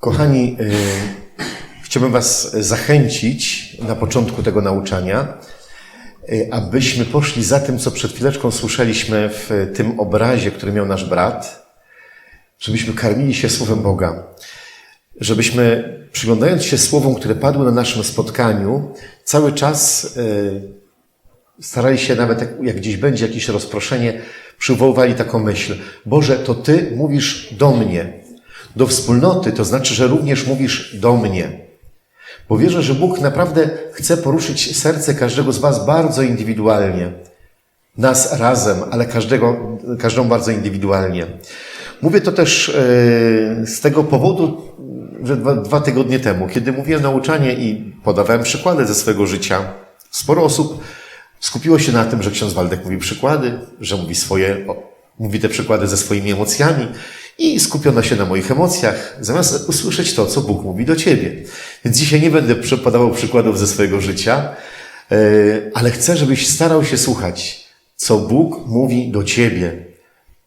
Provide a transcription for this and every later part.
Kochani, y, chciałbym Was zachęcić na początku tego nauczania, y, abyśmy poszli za tym, co przed chwileczką słyszeliśmy w tym obrazie, który miał nasz brat, żebyśmy karmili się Słowem Boga, żebyśmy przyglądając się słowom, które padły na naszym spotkaniu, cały czas y, starali się, nawet jak, jak gdzieś będzie jakieś rozproszenie, przywoływali taką myśl. Boże, to Ty mówisz do mnie. Do wspólnoty to znaczy, że również mówisz do mnie. Bo wierzę, że Bóg naprawdę chce poruszyć serce każdego z Was bardzo indywidualnie. Nas razem, ale każdego, każdą bardzo indywidualnie. Mówię to też yy, z tego powodu, że dwa, dwa tygodnie temu, kiedy mówiłem nauczanie i podawałem przykłady ze swojego życia, sporo osób skupiło się na tym, że ksiądz Waldek mówi przykłady, że mówi swoje, mówi te przykłady ze swoimi emocjami i skupiono się na moich emocjach, zamiast usłyszeć to, co Bóg mówi do ciebie. Więc dzisiaj nie będę podawał przykładów ze swojego życia, yy, ale chcę, żebyś starał się słuchać, co Bóg mówi do ciebie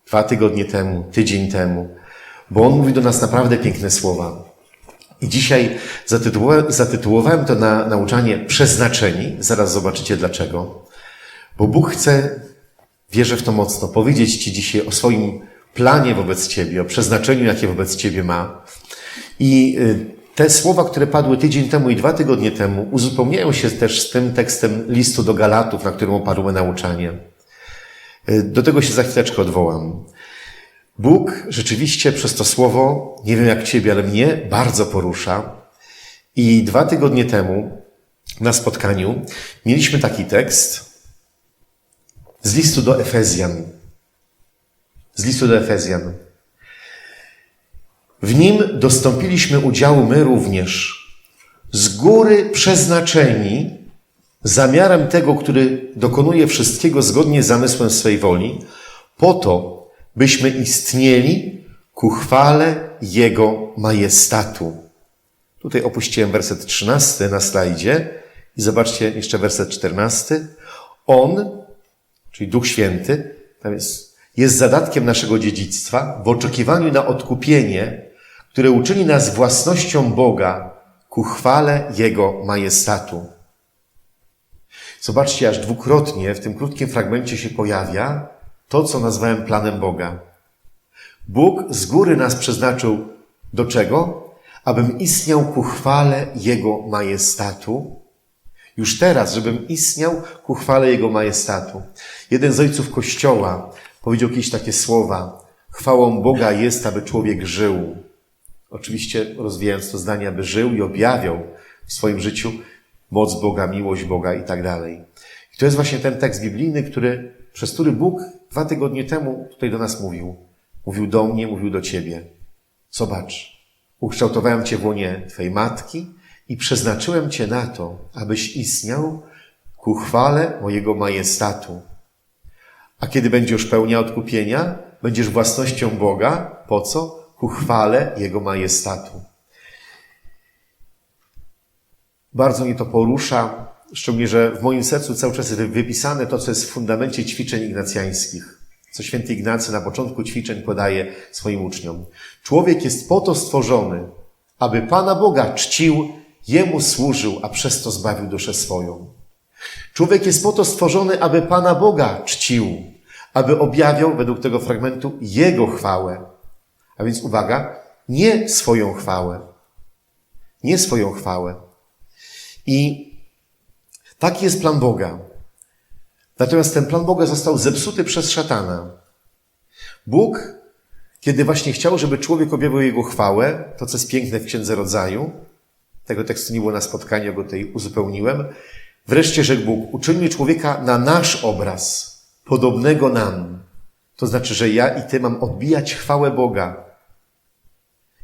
dwa tygodnie temu, tydzień temu, bo On mówi do nas naprawdę piękne słowa. I dzisiaj zatytułowałem to na nauczanie przeznaczeni. Zaraz zobaczycie dlaczego. Bo Bóg chce, wierzę w to mocno, powiedzieć Ci dzisiaj o swoim planie wobec Ciebie, o przeznaczeniu, jakie wobec Ciebie ma. I te słowa, które padły tydzień temu i dwa tygodnie temu, uzupełniają się też z tym tekstem listu do Galatów, na którym oparło nauczanie. Do tego się za chwileczkę odwołam. Bóg rzeczywiście przez to słowo, nie wiem jak Ciebie, ale mnie bardzo porusza. I dwa tygodnie temu na spotkaniu mieliśmy taki tekst z listu do Efezjan. Z listu do Efezjan. W nim dostąpiliśmy udziału my również, z góry przeznaczeni zamiarem tego, który dokonuje wszystkiego zgodnie z zamysłem swej woli, po to, byśmy istnieli ku chwale Jego majestatu. Tutaj opuściłem werset 13 na slajdzie i zobaczcie jeszcze werset 14. On, czyli Duch Święty, tam jest, jest zadatkiem naszego dziedzictwa w oczekiwaniu na odkupienie, które uczyni nas własnością Boga ku chwale Jego majestatu. Zobaczcie, aż dwukrotnie w tym krótkim fragmencie się pojawia to, co nazwałem planem Boga. Bóg z góry nas przeznaczył do czego? Abym istniał ku chwale Jego majestatu. Już teraz, żebym istniał ku chwale Jego majestatu. Jeden z ojców Kościoła powiedział kiedyś takie słowa. Chwałą Boga jest, aby człowiek żył. Oczywiście rozwijając to zdanie, aby żył i objawiał w swoim życiu moc Boga, miłość Boga i tak dalej. I to jest właśnie ten tekst biblijny, który, przez który Bóg dwa tygodnie temu tutaj do nas mówił. Mówił do mnie, mówił do ciebie. Zobacz, ukształtowałem cię w łonie twojej matki i przeznaczyłem cię na to, abyś istniał ku chwale mojego majestatu. A kiedy będziesz pełnia odkupienia, będziesz własnością Boga. Po co? Ku chwale Jego majestatu. Bardzo mnie to porusza, szczególnie, że w moim sercu cały czas jest wypisane to, co jest w fundamencie ćwiczeń ignacjańskich, co święty Ignacy na początku ćwiczeń podaje swoim uczniom. Człowiek jest po to stworzony, aby Pana Boga czcił, Jemu służył, a przez to zbawił duszę swoją. Człowiek jest po to stworzony, aby Pana Boga czcił, aby objawiał według tego fragmentu Jego chwałę. A więc uwaga, nie swoją chwałę. Nie swoją chwałę. I taki jest plan Boga. Natomiast ten plan Boga został zepsuty przez szatana. Bóg, kiedy właśnie chciał, żeby człowiek objawił Jego chwałę, to co jest piękne w Księdze Rodzaju, tego tekstu nie było na spotkaniu, go tutaj uzupełniłem, wreszcie rzekł Bóg, uczynił człowieka na nasz obraz, podobnego nam. To znaczy, że ja i Ty mam odbijać chwałę Boga.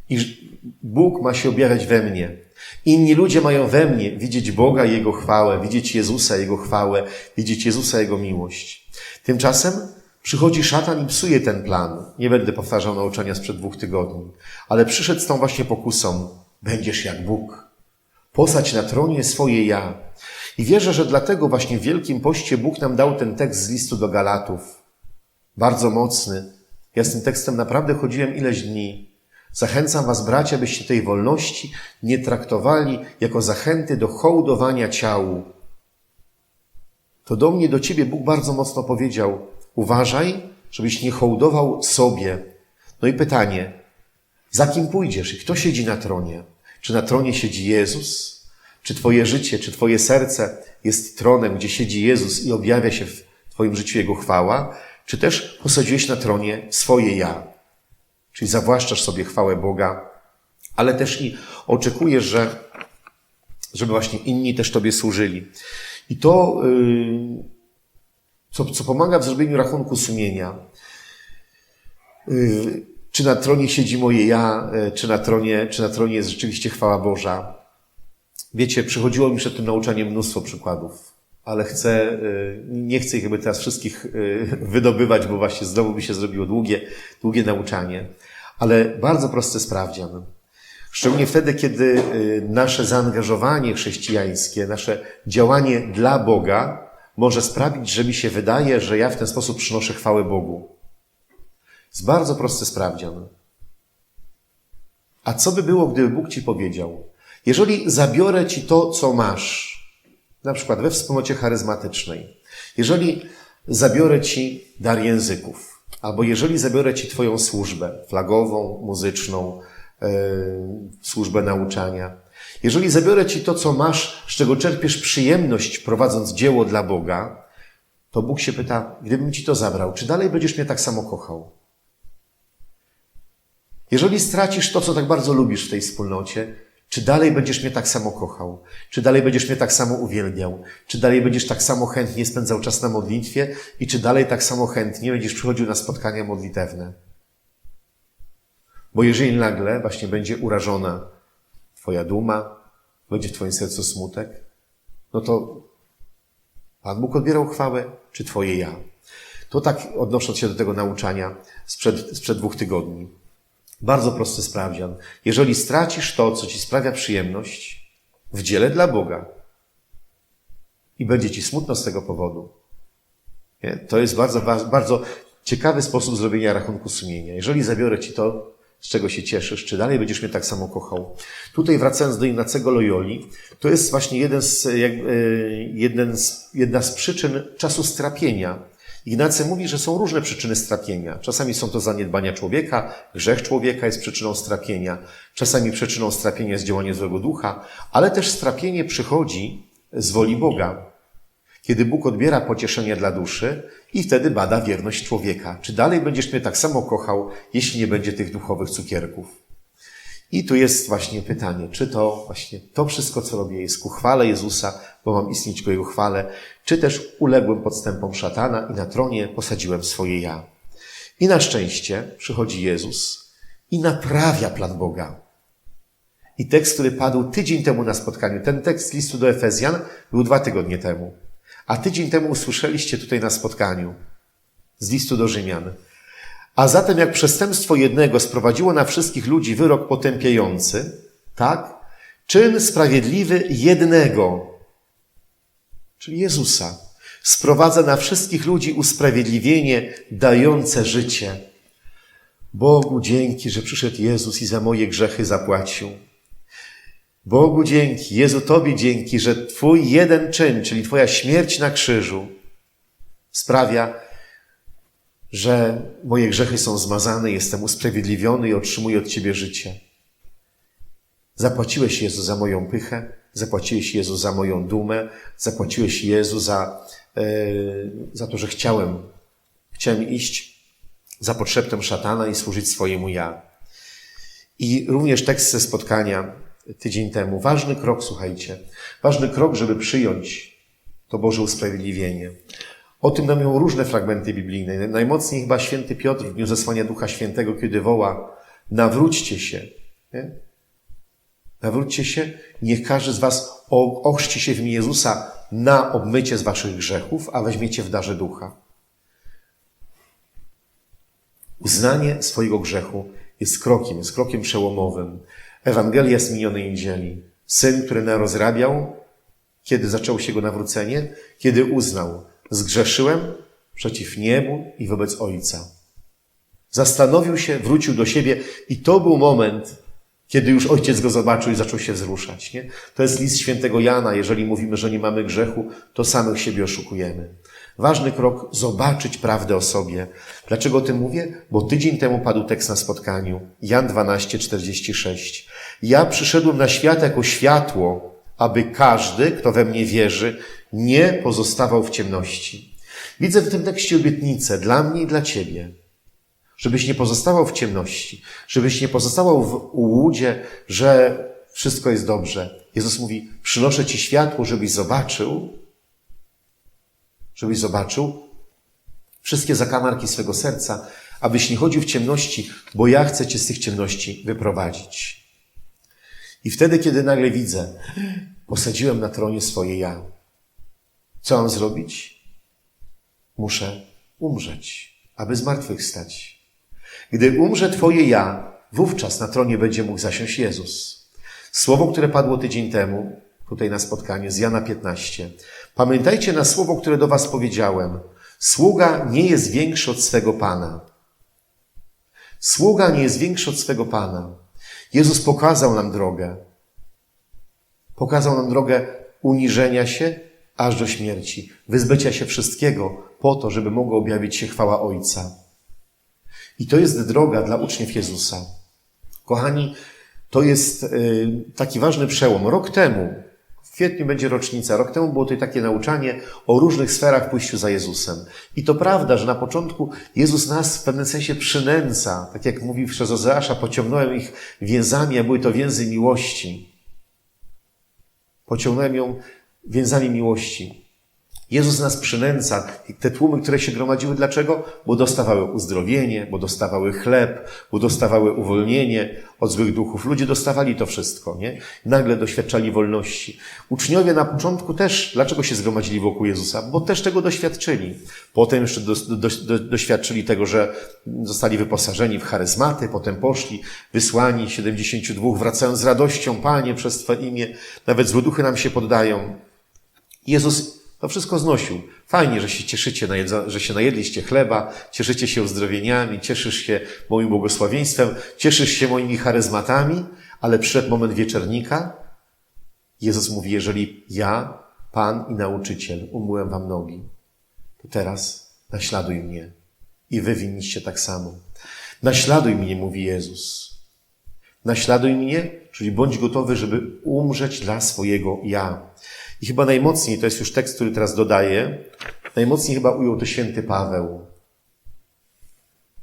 I Bóg ma się objawiać we mnie. Inni ludzie mają we mnie widzieć Boga i Jego chwałę, widzieć Jezusa, Jego chwałę, widzieć Jezusa, Jego miłość. Tymczasem przychodzi szatan i psuje ten plan. Nie będę powtarzał nauczania sprzed dwóch tygodni, ale przyszedł z tą właśnie pokusą. Będziesz jak Bóg. Posadź na tronie swoje ja. I wierzę, że dlatego właśnie w Wielkim Poście Bóg nam dał ten tekst z listu do Galatów. Bardzo mocny. Ja z tym tekstem naprawdę chodziłem ileś dni. Zachęcam was, bracia, byście tej wolności nie traktowali jako zachęty do hołdowania ciału. To do mnie, do ciebie Bóg bardzo mocno powiedział, uważaj, żebyś nie hołdował sobie. No i pytanie, za kim pójdziesz i kto siedzi na tronie? Czy na tronie siedzi Jezus? Czy twoje życie, czy twoje serce jest tronem, gdzie siedzi Jezus i objawia się w twoim życiu Jego chwała? Czy też posadziłeś na tronie swoje ja? Czyli zawłaszczasz sobie chwałę Boga, ale też i oczekujesz, że, żeby właśnie inni też Tobie służyli. I to, yy, co, co pomaga w zrobieniu rachunku sumienia, yy, czy na tronie siedzi moje ja, yy, czy na tronie, czy na tronie jest rzeczywiście chwała Boża. Wiecie, przychodziło mi przed tym nauczaniem mnóstwo przykładów, ale chcę, yy, nie chcę ich jakby teraz wszystkich yy, wydobywać, bo właśnie znowu by się zrobiło długie, długie nauczanie. Ale bardzo prosty sprawdzian. Szczególnie wtedy, kiedy yy, nasze zaangażowanie chrześcijańskie, nasze działanie dla Boga może sprawić, że mi się wydaje, że ja w ten sposób przynoszę chwałę Bogu. Jest bardzo prosty sprawdzian. A co by było, gdyby Bóg ci powiedział, jeżeli zabiorę ci to, co masz, na przykład we wspólnocie charyzmatycznej, jeżeli zabiorę ci dar języków, albo jeżeli zabiorę ci twoją służbę flagową, muzyczną, yy, służbę nauczania, jeżeli zabiorę ci to, co masz, z czego czerpiesz przyjemność prowadząc dzieło dla Boga, to Bóg się pyta, gdybym ci to zabrał, czy dalej będziesz mnie tak samo kochał? Jeżeli stracisz to, co tak bardzo lubisz w tej wspólnocie, czy dalej będziesz mnie tak samo kochał? Czy dalej będziesz mnie tak samo uwielbiał? Czy dalej będziesz tak samo chętnie spędzał czas na modlitwie? I czy dalej tak samo chętnie będziesz przychodził na spotkania modlitewne? Bo jeżeli nagle właśnie będzie urażona Twoja duma, będzie w Twoim sercu smutek, no to Pan Bóg odbierał chwałę, czy Twoje ja? To tak odnosząc się do tego nauczania sprzed, sprzed dwóch tygodni. Bardzo prosty sprawdzian. Jeżeli stracisz to, co ci sprawia przyjemność w dziele dla Boga i będzie ci smutno z tego powodu, nie? to jest bardzo, bardzo ciekawy sposób zrobienia rachunku sumienia. Jeżeli zabiorę ci to, z czego się cieszysz, czy dalej będziesz mnie tak samo kochał. Tutaj wracając do Inacego Loyoli, to jest właśnie jeden z, jak, jeden z, jedna z przyczyn czasu strapienia, Ignacy mówi, że są różne przyczyny strapienia. Czasami są to zaniedbania człowieka, grzech człowieka jest przyczyną strapienia, czasami przyczyną strapienia jest działanie złego ducha, ale też strapienie przychodzi z woli Boga. Kiedy Bóg odbiera pocieszenie dla duszy i wtedy bada wierność człowieka. Czy dalej będziesz mnie tak samo kochał, jeśli nie będzie tych duchowych cukierków? I tu jest właśnie pytanie, czy to właśnie to wszystko, co robię, jest ku chwale Jezusa, bo mam istnieć ku Jego chwale, czy też uległem podstępom szatana i na tronie posadziłem swoje ja. I na szczęście przychodzi Jezus i naprawia plan Boga. I tekst, który padł tydzień temu na spotkaniu, ten tekst listu do Efezjan był dwa tygodnie temu. A tydzień temu usłyszeliście tutaj na spotkaniu z listu do Rzymian. A zatem jak przestępstwo jednego sprowadziło na wszystkich ludzi wyrok potępiający, tak? Czyn sprawiedliwy jednego, czyli Jezusa, sprowadza na wszystkich ludzi usprawiedliwienie dające życie. Bogu dzięki, że przyszedł Jezus i za moje grzechy zapłacił. Bogu dzięki, Jezu Tobie dzięki, że Twój jeden czyn, czyli Twoja śmierć na krzyżu, sprawia, że moje grzechy są zmazane, jestem usprawiedliwiony i otrzymuję od Ciebie życie. Zapłaciłeś Jezu za moją pychę, zapłaciłeś Jezu za moją dumę, zapłaciłeś Jezu za, yy, za to, że chciałem, chciałem iść za potrzebem szatana i służyć swojemu ja. I również tekst ze spotkania tydzień temu. Ważny krok, słuchajcie. Ważny krok, żeby przyjąć to Boże usprawiedliwienie. O tym nam różne fragmenty biblijne. Najmocniej chyba święty Piotr w dniu zesłania Ducha Świętego, kiedy woła, nawróćcie się. Nie? Nawróćcie się, niech każdy z was ochrzci się w imię Jezusa na obmycie z waszych grzechów, a weźmiecie w darze Ducha. Uznanie swojego grzechu jest krokiem, jest krokiem przełomowym. Ewangelia z minionej niedzieli. Syn, który narozrabiał, kiedy zaczęło się jego nawrócenie, kiedy uznał, Zgrzeszyłem przeciw niebu i wobec Ojca. Zastanowił się, wrócił do siebie i to był moment, kiedy już ojciec go zobaczył i zaczął się wzruszać. Nie? To jest list świętego Jana. Jeżeli mówimy, że nie mamy grzechu, to samych siebie oszukujemy. Ważny krok, zobaczyć prawdę o sobie. Dlaczego o tym mówię? Bo tydzień temu padł tekst na spotkaniu. Jan 12, 46. Ja przyszedłem na świat jako światło, aby każdy, kto we mnie wierzy, nie pozostawał w ciemności. Widzę w tym tekście obietnicę dla mnie i dla Ciebie. Żebyś nie pozostawał w ciemności, żebyś nie pozostawał w ułudzie, że wszystko jest dobrze. Jezus mówi, przynoszę Ci światło, żebyś zobaczył, żebyś zobaczył wszystkie zakamarki swego serca, abyś nie chodził w ciemności, bo ja chcę Cię z tych ciemności wyprowadzić. I wtedy, kiedy nagle widzę, posadziłem na tronie swoje ja. Co mam zrobić? Muszę umrzeć, aby zmartwychwstać. Gdy umrze Twoje ja, wówczas na tronie będzie mógł zasiąść Jezus. Słowo, które padło tydzień temu, tutaj na spotkaniu z Jana 15. Pamiętajcie na słowo, które do Was powiedziałem. Sługa nie jest większy od swego Pana. Sługa nie jest większy od swego Pana. Jezus pokazał nam drogę. Pokazał nam drogę uniżenia się aż do śmierci, wyzbycia się wszystkiego po to, żeby mogła objawić się chwała Ojca. I to jest droga dla uczniów Jezusa. Kochani, to jest y, taki ważny przełom. Rok temu, w kwietniu będzie rocznica, rok temu było tutaj takie nauczanie o różnych sferach pójściu za Jezusem. I to prawda, że na początku Jezus nas w pewnym sensie przynęca. Tak jak mówi przez Ozeasza, pociągnąłem ich więzami, a były to więzy miłości. Pociągnąłem ją więzami miłości. Jezus nas przynęca. I te tłumy, które się gromadziły, dlaczego? Bo dostawały uzdrowienie, bo dostawały chleb, bo dostawały uwolnienie od złych duchów. Ludzie dostawali to wszystko, nie? Nagle doświadczali wolności. Uczniowie na początku też, dlaczego się zgromadzili wokół Jezusa? Bo też tego doświadczyli. Potem jeszcze do, do, do, doświadczyli tego, że zostali wyposażeni w charyzmaty, potem poszli, wysłani 72, wracają z radością, Panie, przez Twoje imię, nawet złe duchy nam się poddają. Jezus to wszystko znosił. Fajnie, że się cieszycie, że się najedliście chleba, cieszycie się uzdrowieniami, cieszysz się moim błogosławieństwem, cieszysz się moimi charyzmatami, ale przyszedł moment wieczernika. Jezus mówi, jeżeli ja, Pan i nauczyciel, umyłem wam nogi, to teraz naśladuj mnie. I wy winniście tak samo. Naśladuj mnie, mówi Jezus. Naśladuj mnie, czyli bądź gotowy, żeby umrzeć dla swojego ja. I chyba najmocniej, to jest już tekst, który teraz dodaję, najmocniej chyba ujął to święty Paweł.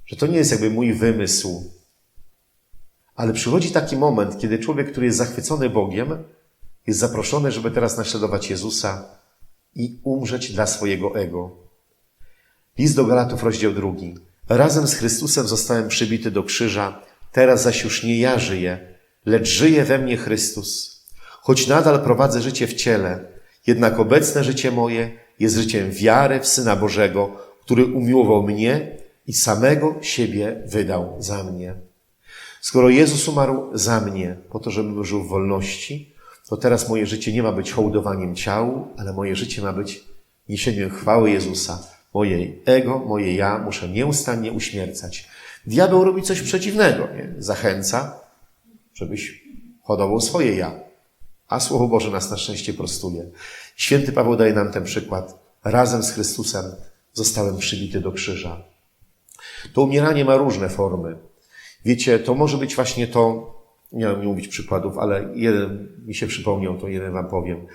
Że to nie jest jakby mój wymysł, ale przychodzi taki moment, kiedy człowiek, który jest zachwycony Bogiem, jest zaproszony, żeby teraz naśladować Jezusa i umrzeć dla swojego ego. List do Galatów, rozdział drugi. Razem z Chrystusem zostałem przybity do krzyża, teraz zaś już nie ja żyję, lecz żyje we mnie Chrystus. Choć nadal prowadzę życie w ciele, jednak obecne życie moje jest życiem wiary w Syna Bożego, który umiłował mnie i samego siebie wydał za mnie. Skoro Jezus umarł za mnie, po to, żebym żył w wolności, to teraz moje życie nie ma być hołdowaniem ciału, ale moje życie ma być niesieniem chwały Jezusa. Moje ego, moje ja muszę nieustannie uśmiercać. Diabeł robi coś przeciwnego. Nie? Zachęca, żebyś hodował swoje ja. A Słowo Boże nas na szczęście prostuje. Święty Paweł daje nam ten przykład. Razem z Chrystusem zostałem przybity do krzyża. To umieranie ma różne formy. Wiecie, to może być właśnie to, miałem nie mówić przykładów, ale jeden mi się przypomniał, to jeden wam powiem.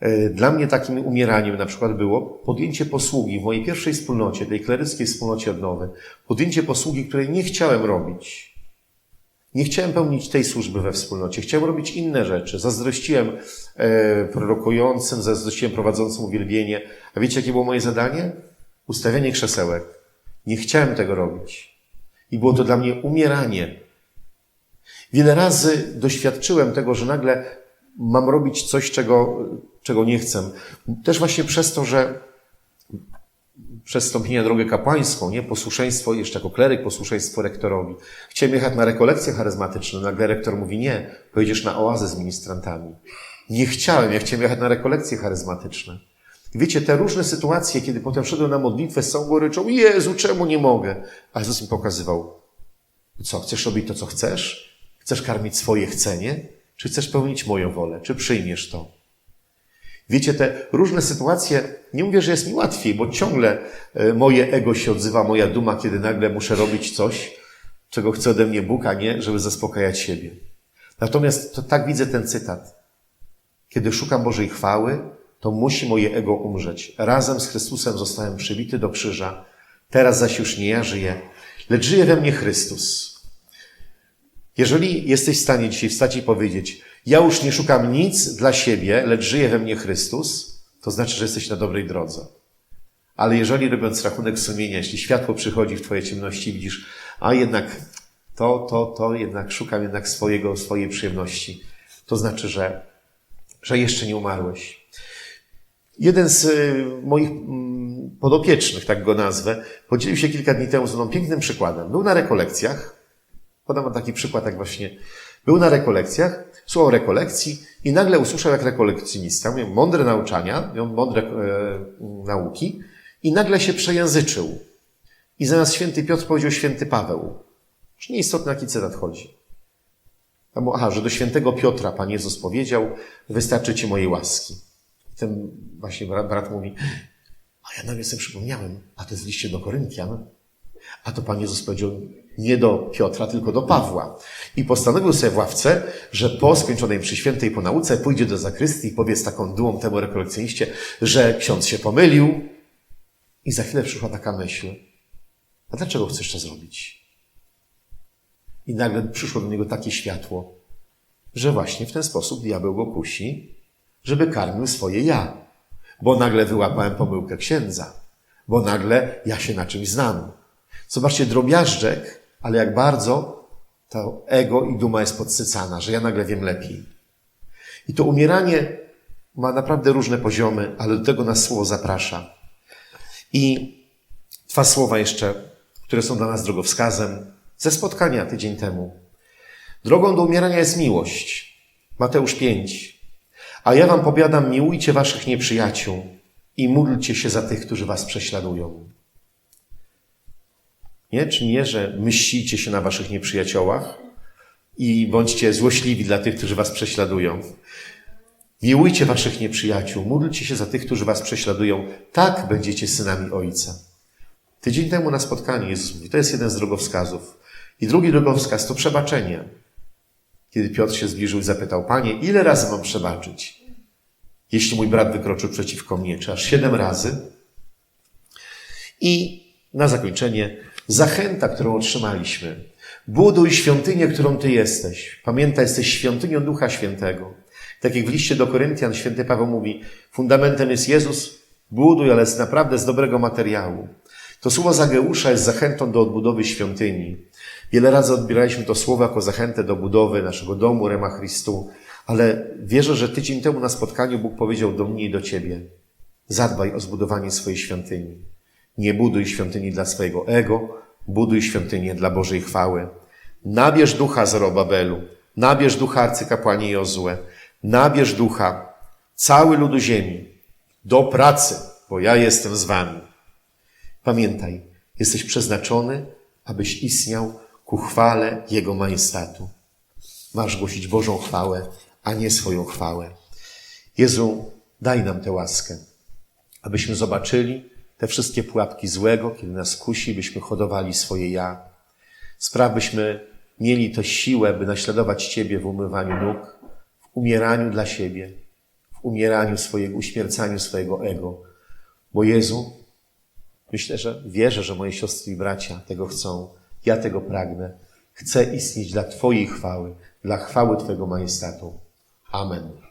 E, dla mnie takim umieraniem na przykład było podjęcie posługi w mojej pierwszej wspólnocie, tej kleryckiej wspólnocie odnowy. Podjęcie posługi, której nie chciałem robić. Nie chciałem pełnić tej służby we wspólnocie, chciałem robić inne rzeczy. Zazdrościłem e, prorokującym, zazdrościłem prowadzącym uwielbienie. A wiecie, jakie było moje zadanie? Ustawianie krzesełek. Nie chciałem tego robić. I było to dla mnie umieranie. Wiele razy doświadczyłem tego, że nagle mam robić coś, czego, czego nie chcę. Też właśnie przez to, że na drogę kapłańską, nie? Posłuszeństwo, jeszcze jako kleryk, posłuszeństwo rektorowi. Chciałem jechać na rekolekcje charyzmatyczne, nagle rektor mówi nie, pojedziesz na oazę z ministrantami. Nie chciałem, ja chciałem jechać na rekolekcje charyzmatyczne. Wiecie, te różne sytuacje, kiedy potem szedłem na modlitwę z całą goryczą, Jezu, czemu nie mogę? A Jezus mi pokazywał, co, chcesz robić to, co chcesz? Chcesz karmić swoje chcenie? Czy chcesz pełnić moją wolę? Czy przyjmiesz to? Wiecie, te różne sytuacje, nie mówię, że jest mi łatwiej, bo ciągle e, moje ego się odzywa, moja duma, kiedy nagle muszę robić coś, czego chce ode mnie Bóg, a nie, żeby zaspokajać siebie. Natomiast to tak widzę ten cytat. Kiedy szukam Bożej chwały, to musi moje ego umrzeć. Razem z Chrystusem zostałem przybity do krzyża. Teraz zaś już nie ja żyję, lecz żyje we mnie Chrystus. Jeżeli jesteś w stanie dzisiaj wstać i powiedzieć, ja już nie szukam nic dla siebie, lecz żyje we mnie Chrystus, to znaczy, że jesteś na dobrej drodze. Ale jeżeli robiąc rachunek sumienia, jeśli światło przychodzi w Twoje ciemności, widzisz, a jednak to, to, to, jednak szukam jednak swojego, swojej przyjemności, to znaczy, że, że jeszcze nie umarłeś. Jeden z y, moich mm, podopiecznych, tak go nazwę, podzielił się kilka dni temu z mną pięknym przykładem. Był na rekolekcjach, podam taki przykład, jak właśnie był na rekolekcjach, słuchał rekolekcji i nagle usłyszał, jak rekolekcjonista, miał mądre nauczania, miał mądre e, nauki i nagle się przejęzyczył. I zamiast święty Piotr powiedział święty Paweł. Już nieistotne, jaki cytat chodzi. Tam, aha, że do świętego Piotra Pan Jezus powiedział, wystarczy Ci mojej łaski. I ten właśnie brat, brat mówi, a ja nagle sobie przypomniałem, a to jest liście do Koryntian, a to Pan Jezus powiedział nie do Piotra, tylko do Pawła. I postanowił sobie w ławce, że po skończonej przy świętej po nauce pójdzie do zakrystii i powie z taką dumą temu rekolekcjoniście, że ksiądz się pomylił. I za chwilę przyszła taka myśl, a dlaczego chcesz to zrobić? I nagle przyszło do niego takie światło, że właśnie w ten sposób diabeł go kusi, żeby karmił swoje ja. Bo nagle wyłapałem pomyłkę księdza. Bo nagle ja się na czymś znam. Zobaczcie, drobiażdżek, ale jak bardzo to ego i duma jest podsycana, że ja nagle wiem lepiej. I to umieranie ma naprawdę różne poziomy, ale do tego nas słowo zaprasza. I dwa słowa jeszcze, które są dla nas drogowskazem, ze spotkania tydzień temu. Drogą do umierania jest miłość. Mateusz 5. A ja wam powiadam, miłujcie waszych nieprzyjaciół i módlcie się za tych, którzy was prześladują. Nie? Czy nie, że myślicie się na waszych nieprzyjaciołach i bądźcie złośliwi dla tych, którzy was prześladują. Miłujcie waszych nieprzyjaciół, módlcie się za tych, którzy was prześladują. Tak będziecie synami Ojca. Tydzień temu na spotkaniu Jezus mówi, to jest jeden z drogowskazów. I drugi drogowskaz to przebaczenie. Kiedy Piotr się zbliżył i zapytał, Panie, ile razy mam przebaczyć? Jeśli mój brat wykroczył przeciwko mnie, czy aż siedem razy? I na zakończenie zachęta, którą otrzymaliśmy. Buduj świątynię, którą Ty jesteś. Pamiętaj, jesteś świątynią Ducha Świętego. Tak jak w liście do Koryntian święty Paweł mówi, fundamentem jest Jezus, buduj, ale jest naprawdę z dobrego materiału. To słowo Zageusza jest zachętą do odbudowy świątyni. Wiele razy odbieraliśmy to słowo jako zachętę do budowy naszego domu, Rema Chrystu, ale wierzę, że tydzień temu na spotkaniu Bóg powiedział do mnie i do Ciebie, zadbaj o zbudowanie swojej świątyni. Nie buduj świątyni dla swojego ego, buduj świątynię dla Bożej chwały. Nabierz ducha Zorobabelu, nabierz ducha arcykapłani Jozue, nabierz ducha cały ludu ziemi do pracy, bo ja jestem z wami. Pamiętaj, jesteś przeznaczony, abyś istniał ku chwale Jego majestatu. Masz głosić Bożą chwałę, a nie swoją chwałę. Jezu, daj nam tę łaskę, abyśmy zobaczyli, te wszystkie pułapki złego, kiedy nas kusi, byśmy hodowali swoje ja. Spraw, byśmy mieli to siłę, by naśladować Ciebie w umywaniu nóg, w umieraniu dla siebie, w umieraniu swojego, uśmiercaniu swojego ego. Bo Jezu, myślę, że wierzę, że moje siostry i bracia tego chcą. Ja tego pragnę. Chcę istnieć dla Twojej chwały, dla chwały Twojego majestatu. Amen.